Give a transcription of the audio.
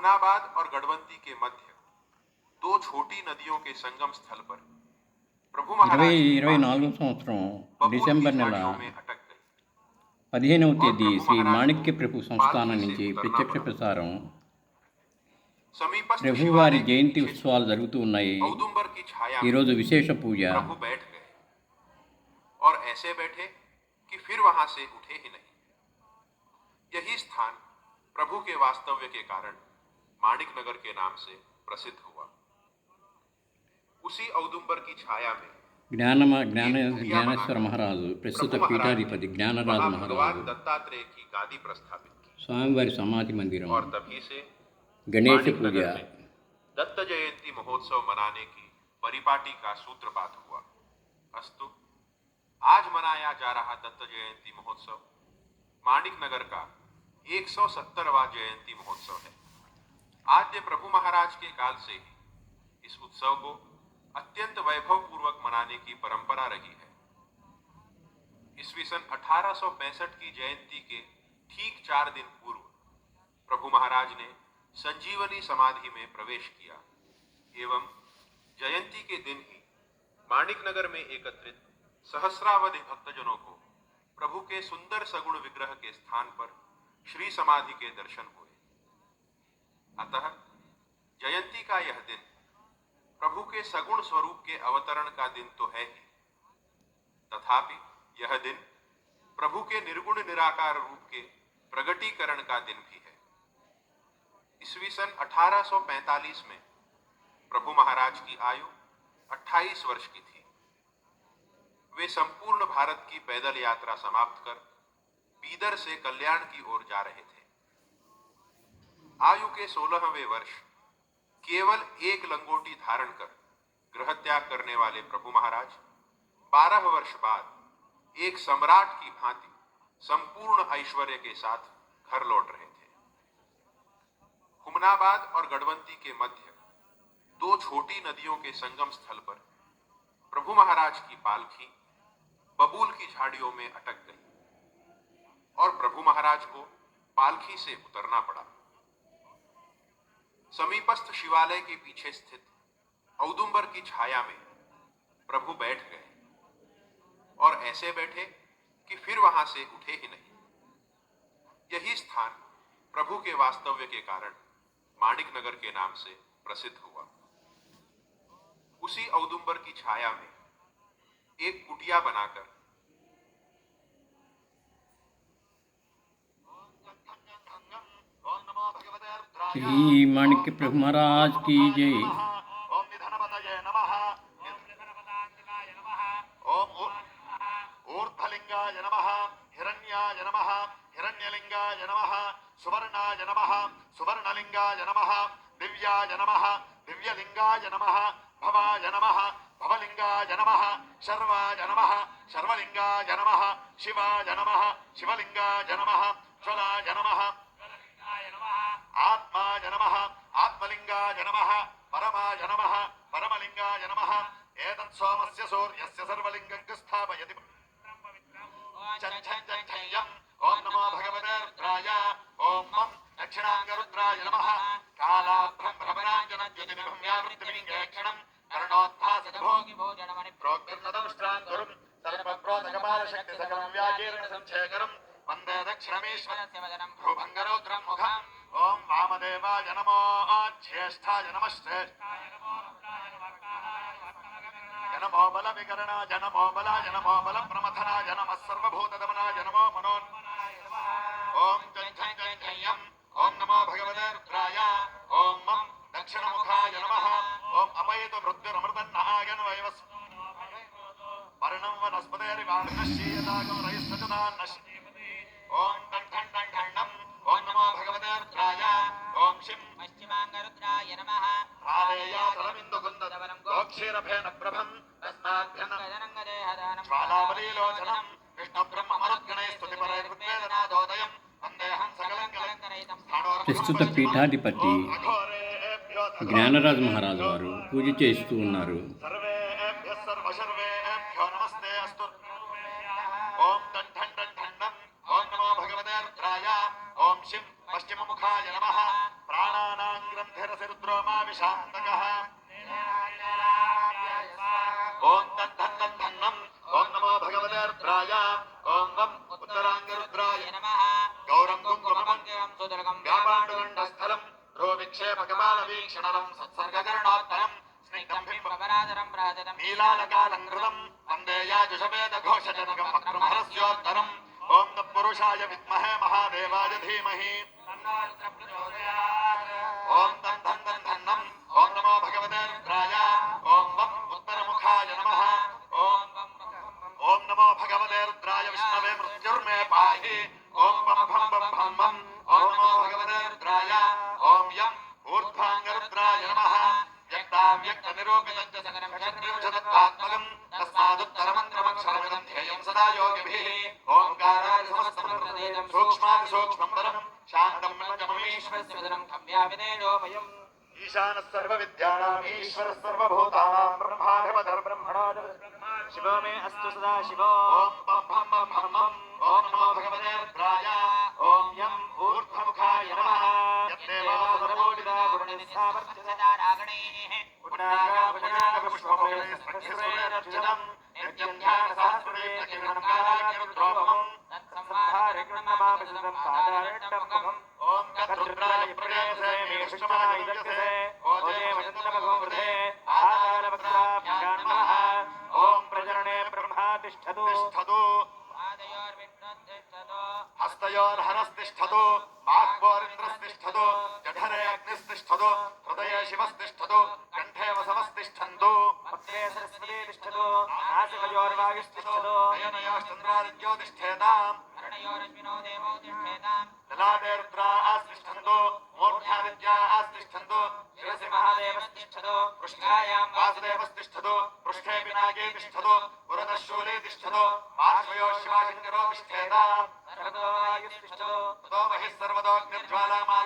हुमनाबाद और गढ़वंती के मध्य दो छोटी नदियों के संगम स्थल पर प्रभु ఇరవై महाराज की ఇరవై पालकी నాలుగో సంవత్సరం बबूल की డిసెంబర్ నెల झाड़ियों में अटक गई పదిహేనవ తేదీ శ్రీ మాణిక్య ప్రభు సంస్థానం నుంచి ప్రత్యక్ష ప్రసారం समीपस्थ ప్రభువారి शिवालय के జయంతి पीछे ఉత్సవాలు జరుగుతూ ఉన్నాయి औदुंबर की छाया में ఈరోజు విశేష పూజ प्रभु बैठ गए और ऐसे बैठे कि फिर वहां से उठे ही नहीं यही स्थान प्रभु के वास्तव्य के कारण माणिक नगर के नाम से प्रसिद्ध हुआ उसी औदुंबर की छाया में జ్ఞానమ జ్ఞాన జ్ఞానేశ్వర మహారాజు ప్రస్తుత పీఠాధిపతి జ్ఞానరాజు वहां भगवान మహారాజు दत्तात्रेय की गादी प्रस्थापित की స్వామివారి సమాధి మందిరం और तभी से గణేష माणिक పూజ नगर में दत्त जयंती महोत्सव मनाने की परिपाटी का सूत्रपात हुआ अस्तु आज मनाया जा रहा दत्त जयंती महोत्सव माणिक नगर का 170वां जयंती महोत्सव है आद्य प्रभु महाराज के काल से ही इस उत्सव को अत्यंत वैभव पूर्वक मनाने की परंपरा रही है। ईस्वी सन 1865 की जयंती के ठीक चार दिन पूर्व प्रभु महाराज ने संजीवनी समाधि में प्रवेश किया एवं जयंती के दिन ही माणिक नगर में एकत्रित सहस्रावधि भक्तजनों को प्रभु के सुंदर सगुण विग्रह के स्थान पर श्री समाधि के दर्शन हुए। अतः जयंती का यह दिन प्रभु के सगुण स्वरूप के अवतरण का दिन तो है ही। तथापि यह दिन प्रभु के निर्गुण निराकार रूप के प्रगटीकरण का दिन भी है। ईस्वी सन 1845 में प्रभु महाराज की आयु 28 वर्ष की थी। वे संपूर्ण भारत की पैदल यात्रा समाप्त कर बीदर से कल्याण की ओर जा रहे थे। आयु के सोलहवें वर्ष, केवल एक लंगोटी धारण कर गृह त्याग करने वाले प्रभु महाराज, बारह वर्ष बाद एक सम्राट की भांति संपूर्ण ऐश्वर्य के साथ घर लौट रहे थे। हुमनाबाद और गढ़वंती के मध्य दो छोटी नदियों के संगम स्थल पर प्रभु महाराज की पालखी बबूल की झाड़ियों में अटक गई और प्रभु महाराज को पालखी से उतरना पड़ा। समीपस्थ शिवालय के पीछे स्थित औदुम्बर की छाया में प्रभु बैठ गए और ऐसे बैठे कि फिर वहाँ से उठे ही नहीं। यही स्थान प्रभु के वास्तव्य के कारण माणिक नगर के नाम से प्रसिद्ध हुआ। उसी औदुम्बर की छाया में एक कुटिया बनाकर श्री मणिक प्रभु महाराज की जय। ऊर्धलिंगाय जनम हिरण्याय जनम हिरण्यलिंगाय जनम ఆత్మాయ నమ ఆత్మలింగాయ నమ పరమాయ నమ పరమలింగాయ నమ ఏతత్ సోమస్య సూర్యస్య సర్వలింగం స్థాపయతి ఓం నమో భగవతే రుద్రాయ। ఓం మం దక్షిణాంగరుద్రాయ నమ। కాలాభ్రం భ్రమరాంజన జ్యోతిర్భ్యావృత్తిలింగేక్షణం కరణోద్భాసభోగి భోజనమని ప్రోగ్రన్నదంష్ట్రాంగురుం సర్వప్రోదకమాలశక్తి సకలం వ్యాకీర్ణ సంఛేకరం వందే దక్షిణమేశ్వర శివజనం భూభంగరోగ్రం ముఖం। ఓం వామదేవాయ నమో జ్యేష్ఠాయ నమ శ్రేష్ఠాయ నమో బల వికరణాయ నమో బలాయ నమో బల ప్రమథనాయ నమ సర్వభూత దమనాయ నమో మనోన్ ఓం జంఘం జంఘయ్యం ఓం నమో భగవదే రుద్రాయ. ఓం మం దక్షిణముఖాయ నమ. ఓం అపయత మృత్యురమృతన్నాయన వయవస్ పరణం వనస్పతేరివాణశ్చీయతాగం రయస్సచతాన్నశ్చ ఓం ప్రస్తుత పీఠాధిపతి జ్ఞానరాజు మహారాజు వారు పూజ చేస్తూ ఉన్నారు. పశ్చిమ ముఖాయ నమ ప్రాణానాం గ్రంథిరసి రుద్రోమా విశాంతక ఓం తన్ ధన్ తన్ ధన్నం ఓం నమో భగవతే రుద్రాయ ఓం వం ఉత్తరాంగ రుద్రాయ నమ గౌరం కుంకుమం వ్యాపాండుగండస్థలం ధ్రువవిక్షేప కపాల వీక్షణలం సత్సర్గకరణోత్తరం నీలాలకాలంకృతం వందేయాజుషవేదఘోషజనకం వక్రమహరస్యోత్తరం ఓం తత్పురుషాయ విద్మహే మహాదేవాయ ధీమహి तं समस्तमृतदेदम् सूक्ष्मातिसूक्ष्मम् परम् शान्तम् पञ्चममीश्वरस्य सुदुरं खम्याविदेजोमयम् ईशानः सर्वविद्यानाम् ईश्वरः सर्वभूतानाम् ब्रह्माधिपतिर्ब्रह्मणो शिवो मे अस्तु सदा शिवो ॐ पं भं बं भं बम् ॐ नमो भगवते रुद्राय ॐ यम् ऊर्ध्वमुखाय नमः यत्देवा सर्वोदिता गुरुनिधिसामर्थ्यसदारागणैः पुष्पमुखैस्पक्षिसूर्यरर्चितम् नित्यम् ध्यानशास्त्रवेदकिरणकालाग्निरुद्रोपमम् तत्संहारकृण्णमापसितं पादारट्टमुखम् ॐ तद्रुद्राय प्रणयसे मे विष्णुमादित्यसे ओजे हस्तयोर्हरस्तिष्ठतु बाह्वोरिन्द्रस्तिष्ठतु जठरे अग्निस्तिष्ठतु हृदये शिवस्तिष्ठतु कण्ठे वसवस्तिष्ठन्तु वक्त्रे सरस्वती तिष्ठतु नासिकयोर्वायुस्तिष्ठतु नयनयोश्चन्द्रादित्यो तिष्ठेताम् हरणयोरश्विनो देवो तिष्ठेताम् ललाटे रुद्राः तिष्ठन्तु मूर्ध्यादित्याः तिष्ठन्तु शिरसि महादेवस्तिष्ठतु पृष्ठायां वासुदेवस्तिष्ठतु पृष्ठे पिनाके तिष्ठतु पुरतः शूले तिष्ठतु पार्श्वयो शिवाशङ्करो तिष्ठेताम् सर्वतो वायुस्तिष्ठतु ततो बहिः सर्वतोऽग्निर्ज्वालामाला